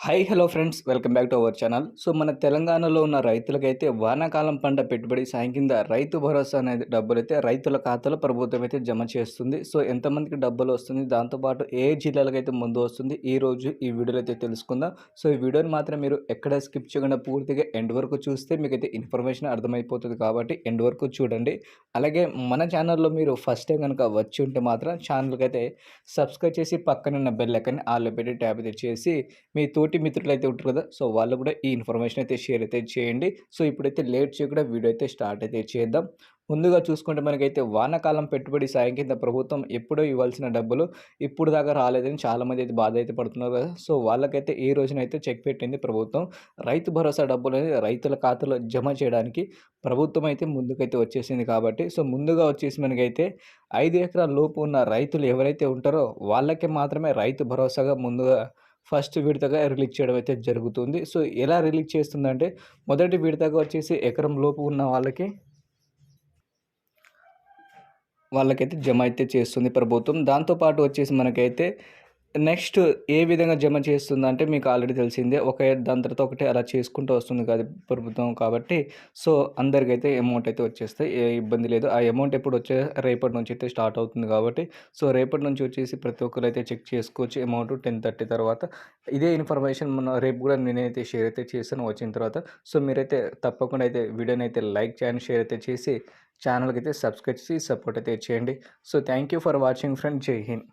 Hi hello friends welcome back to our channel so మన తెలంగాణలో ఉన్న రైతులకైతే వానాకాలం పంట పెట్టుబడి సాయం కింద రైతు భరోసా అనేది డబ్బులు అయితే రైతుల ఖాతాలో ప్రభుత్వం అయితే జమ చేస్తుంది. సో ఎంతమందికి డబ్బులు వస్తుంది? దాంతోపాటు ఏ జిల్లాలకు అయితే ముందు వస్తుంది? ఈ రోజు ఈ వీడియోలో అయితే తెలుసుకుందాం. సో ఈ వీడియోని మాత్రం మీరు ఎక్కడ స్కిప్ చేయకుండా పూర్తిగా ఎండ్ వరకు చూస్తే మీకైతే ఇన్ఫర్మేషన్ అర్థమైపోతుంది కాబట్టి ఎండ్ వరకు చూడండి. అలాగే మన ఛానల్లో మీరు ఫస్ట్ టైం కనుక వచ్చి ఉంటే మాత్రం ఛానల్కి అయితే సబ్స్క్రైబ్ చేసి పక్కనున్న బెల్ ఐకాన్ని ఆల్లో పెట్టి ట్యాబ్ అయితే చేసి మీ తోటి మిత్రులు అయితే ఉంటారు కదా సో వాళ్ళు కూడా ఈ ఇన్ఫర్మేషన్ అయితే షేర్ అయితే చేయండి. సో ఇప్పుడైతే లేట్ చేయకుండా వీడియో అయితే స్టార్ట్ అయితే చేద్దాం. ముందుగా చూసుకుంటే మనకైతే వానాకాలం పెట్టుబడి సాయం కింద ప్రభుత్వం ఎప్పుడో ఇవ్వాల్సిన డబ్బులు ఇప్పుడు దాకా రాలేదని చాలామంది అయితే బాధ అయితే పడుతున్నారు కదా. సో వాళ్ళకైతే ఈ రోజునైతే చెక్ పెట్టింది ప్రభుత్వం రైతు భరోసా డబ్బులు అనేది రైతుల ఖాతాలో జమ చేయడానికి ప్రభుత్వం అయితే ముందుకైతే వచ్చేసింది కాబట్టి సో ముందుగా వచ్చేసి మనకైతే ఐదు ఎకరాల లోపు ఉన్న రైతులు ఎవరైతే ఉంటారో వాళ్ళకి మాత్రమే రైతు భరోసాగా ముందుగా ఫస్ట్ విడతగా రిలీజ్ చేయడం అయితే జరుగుతుంది. సో ఎలా రిలీజ్ చేస్తుందంటే మొదటి విడతగా వచ్చేసి ఎకరం లోపు ఉన్న వాళ్ళకి వాళ్ళకైతే జమ అయితే చేస్తుంది ప్రభుత్వం. దాంతోపాటు వచ్చేసి మనకైతే నెక్స్ట్ ఏ విధంగా జమ చేస్తుందంటే మీకు ఆల్రెడీ తెలిసిందే ఒక దాని తర్వాత ఒకటి అలా చేసుకుంటూ వస్తుంది కాదు ప్రభుత్వం కాబట్టి. సో అందరికైతే అమౌంట్ అయితే వచ్చేస్తాయి. ఏ ఇబ్బంది లేదు. ఆ అమౌంట్ ఎప్పుడు వచ్చే రేపటి నుంచి అయితే స్టార్ట్ అవుతుంది కాబట్టి. సో రేపటి నుంచి వచ్చేసి ప్రతి ఒక్కరు అయితే చెక్ చేసుకోవచ్చు అమౌంట్ టెన్ థర్టీ తర్వాత. ఇదే ఇన్ఫర్మేషన్ మన రేపు కూడా నేనైతే షేర్ అయితే చేశాను వచ్చిన తర్వాత. సో మీరైతే తప్పకుండా అయితే వీడియోని అయితే లైక్ చేయండి షేర్ అయితే చేసి ఛానల్కి అయితే సబ్స్క్రైబ్ చేసి సపోర్ట్ అయితే చేయండి. So thank you for watching friend Jai Hind